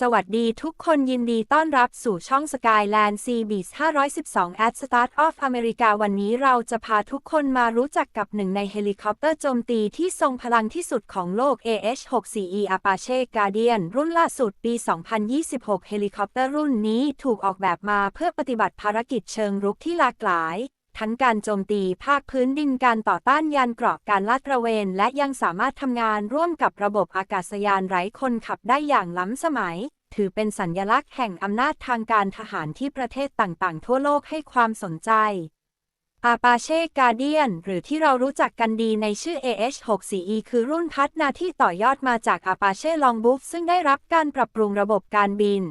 สวัสดีทุกคนยินดีต้อนรับสู่ช่อง Skyland Sea Beach 512 at Start of America วันนี้เราจะพาทุกคนมารู้จักกับหนึ่งในเฮลิคอปเตอร์โจมตีที่ทรงพลังที่สุดของโลก AH-64E Apache Guardian รุ่นล่าสุดปี 2026 เฮลิคอปเตอร์รุ่นนี้ถูกออกแบบมาเพื่อปฏิบัติภารกิจเชิงรุกที่หลากหลาย ทั้งการโจมตีภาคพื้นดินการต่อต้านยานเกราะการลาดตระเวน และยังสามารถทำงานร่วมกับระบบอากาศยานไร้คนขับได้อย่างล้ำสมัย ถือเป็นสัญลักษณ์แห่งอำนาจทางการทหารที่ประเทศต่างๆ ทั่วโลกให้ความสนใจ Apache Guardian หรือที่เรารู้จักกันดีในชื่อ AH-64E คือรุ่นพัฒนาที่ต่อยอดมาจาก Apache Longbow ซึ่งได้รับการปรับปรุงระบบการบิน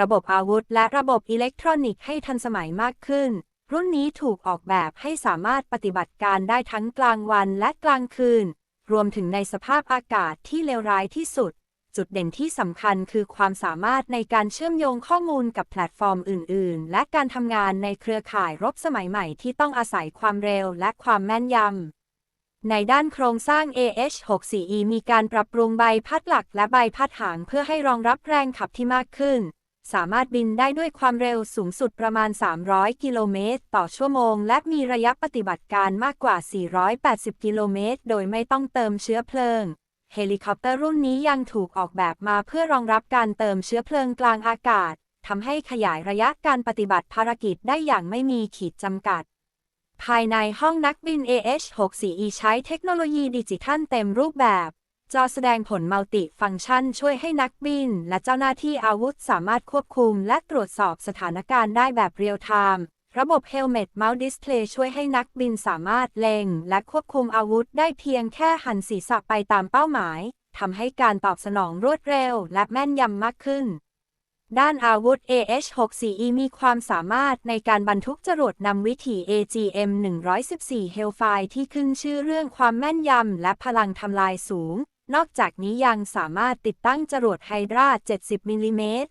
ระบบอาวุธ และระบบอิเล็กทรอนิกส์ให้ทันสมัยมากขึ้น รุ่นนี้ถูกออกแบบให้สามารถปฏิบัติการได้ทั้งกลางวันและกลางคืน รวมถึงในสภาพอากาศที่เลวร้ายที่สุด จุดเด่นที่สำคัญคือความสามารถในการเชื่อมโยงข้อมูลกับแพลตฟอร์มอื่น ๆ และการทำงานในเครือข่ายรบสมัยใหม่ที่ต้องอาศัยความเร็วและความแม่นยำในด้านโครงสร้าง AH-64E มีการปรับปรุงใบพัดหลักและใบพัดหางเพื่อให้รองรับแรงขับที่มากขึ้น สามารถบินได้ด้วยความเร็วสูงสุดประมาณ 300 กิโลเมตร ต่อชั่วโมง และมีระยะปฏิบัติการมากกว่า 480 กิโลเมตร โดยไม่ต้องเติมเชื้อเพลิง เฮลิคอปเตอร์รุ่นนี้ยังถูกออกแบบมาเพื่อรองรับการเติมเชื้อเพลิงกลางอากาศทำให้ขยายระยะการปฏิบัติภารกิจได้อย่างไม่มีขีดจำกัด ภายในห้องนักบิน AH-64E ใช้เทคโนโลยีดิจิทัลเต็มรูปแบบ จอแสดงผลมัลติฟังก์ชันช่วยให้นักบิน และเจ้าหน้าที่อาวุธสามารถควบคุม และตรวจสอบสถานการณ์ได้แบบเรียลไทม์ระบบ Helmet Mount Display ช่วยให้นักบินสามารถเล็ง และควบคุมอาวุธได้เพียงแค่หันศีรษะไปตามเป้าหมายทำให้การตอบสนองรวดเร็ว และแม่นยำมากขึ้น ด้านอาวุธ AH-64E มีความสามารถในการบรรทุกจรวดนำวิถี AGM-114 Hellfire ที่ขึ้นชื่อเรื่องความแม่นยำและพลังทำลายสูง นอกจากนี้ยังสามารถติดตั้งจรวดไฮดรา 70 มิลลิเมตร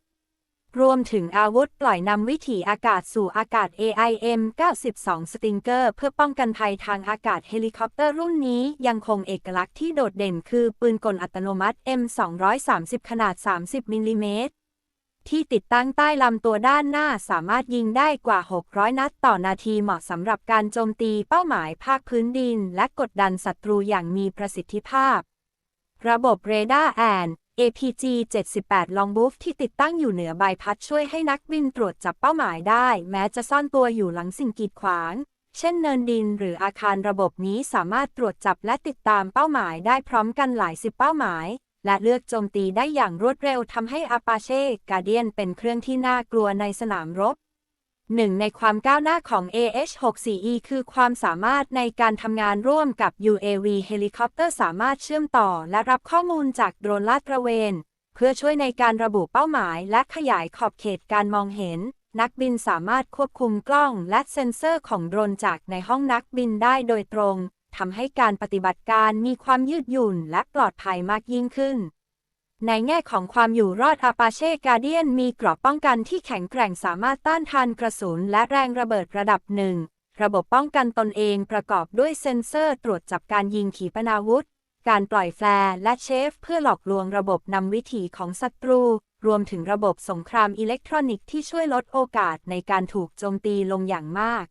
รวมถึงอาวุธปล่อยนำวิถีอากาศสู่อากาศ AIM-92 Stinger เพื่อป้องกันภัยทางอากาศเฮลิคอปเตอร์รุ่นนี้ยังคงเอกลักษณ์ที่โดดเด่นคือปืนกลอัตโนมัติ M230 ขนาด 30 มิลลิเมตรที่ติดตั้งใต้ลำตัวด้านหน้าสามารถยิงได้กว่า 600 นัดต่อนาทีเหมาะสำหรับการโจมตีเป้าหมายภาคพื้นดิน และกดดันศัตรูอย่างมีประสิทธิภาพ ระบบเรดาร์แอน APG 78 Longbow ที่ติดตั้งอยู่เหนือใบพัดช่วยให้นักบินตรวจจับเป้าหมายได้ แม้จะซ่อนตัวอยู่หลังสิ่งกีดขวาง เช่นเนินดินหรืออาคารระบบนี้สามารถตรวจจับและติดตามเป้าหมายได้พร้อมกันหลายสิบเป้าหมาย และเลือกโจมตีได้อย่างรวดเร็วทำให้ Apache Guardian เป็นเครื่องที่น่ากลัวในสนามรบ หนึ่งในความก้าวหน้าของ AH-64E คือความสามารถในการทำงานร่วมกับ UAV เฮลิคอปเตอร์สามารถเชื่อมต่อและรับข้อมูลจากโดรนลาดตระเวน เพื่อช่วยในการระบุเป้าหมายและขยายขอบเขตการมองเห็น นักบินสามารถควบคุมกล้องและเซ็นเซอร์ของโดรนจากในห้องนักบินได้โดยตรงทำให้การปฏิบัติการมีความยืดหยุ่นและปลอดภัยมากยิ่งขึ้น ในแง่ของความอยู่รอด Apache Guardian มีเกราะป้องกันที่แข็งแกร่งสามารถต้านทานกระสุนและแรงระเบิดระดับหนึ่ง ระบบป้องกันตนเองประกอบด้วยเซ็นเซอร์ตรวจจับการยิงขีปนาวุธ การปล่อยแฟร์และเชฟ เพื่อหลอกลวงระบบนำวิถีของศัตรู รวมถึงระบบสงครามอิเล็กทรอนิกส์ที่ช่วยลดโอกาสในการถูกโจมตีลงอย่างมาก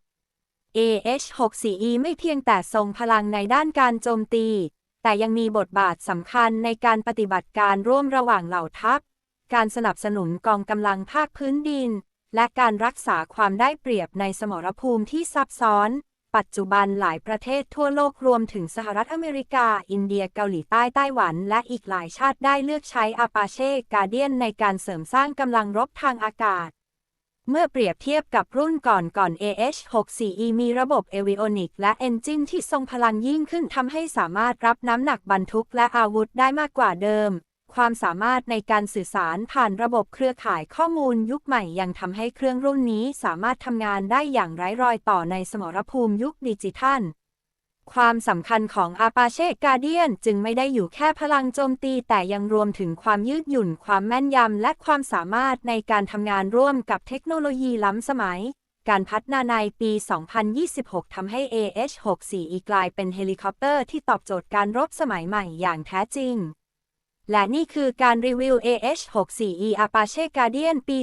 AH-64E ไม่เพียงแต่ทรงพลังในด้านการโจมตี แต่ยังมีบทบาทสำคัญในการปฏิบัติการร่วมระหว่างเหล่าทัพ การสนับสนุนกองกำลังภาคพื้นดิน และการรักษาความได้เปรียบในสมรภูมิที่ซับซ้อน ปัจจุบันหลายประเทศทั่วโลกรวมถึงสหรัฐอเมริกา อินเดียเกาหลีใต้ไต้หวัน และอีกหลายชาติได้เลือกใช้ Apache Guardian ในการเสริมสร้างกำลังรบทางอากาศ เมื่อเปรียบเทียบกับรุ่นก่อนก่อน AH-64E มีระบบเอวิโอนิกและเอนจินที่ทรงพลังยิ่งขึ้นทำให้สามารถรับน้ำหนักบรรทุกและอาวุธได้มากกว่าเดิม ความสามารถในการสื่อสารผ่านระบบเครือข่ายข้อมูลยุคใหม่ยังทำให้เครื่องรุ่นนี้สามารถทำงานได้อย่างไร้รอยต่อในสมรภูมิยุคดิจิทัล ความสำคัญของ Apache Guardian จึงไม่ได้อยู่แค่พลังโจมตี แต่ยังรวมถึงความยืดหยุ่น ความแม่นยำ และความสามารถในการทำงานร่วมกับเทคโนโลยีล้ำสมัย การพัฒนาในปี 2026 ทำให้ AH-64E กลายเป็นเฮลิคอปเตอร์ที่ตอบโจทย์การรบสมัยใหม่อย่างแท้จริง และนี่คือการรีวิว AH64E Apache Guardian ปี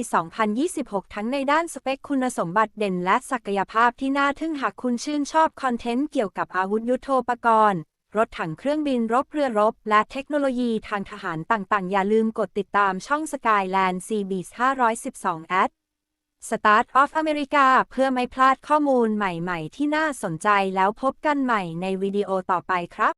2026 ทั้งในด้านสเปคคุณสมบัติเด่นและศักยภาพที่น่าทึ่งหากคุณชื่นชอบคอนเทนต์เกี่ยวกับอาวุธยุโทโธปกรณ์ รถถังเครื่องบินรบเรือรบ และเทคโนโลยีทางทหารต่างๆ อย่าลืมกดติดตามช่อง Skyland CBs 512 at Start of America เพื่อไม่พลาดข้อมูลใหม่ ๆ ที่น่าสนใจแล้วพบกันใหม่ในวิดีโอต่อไปครับ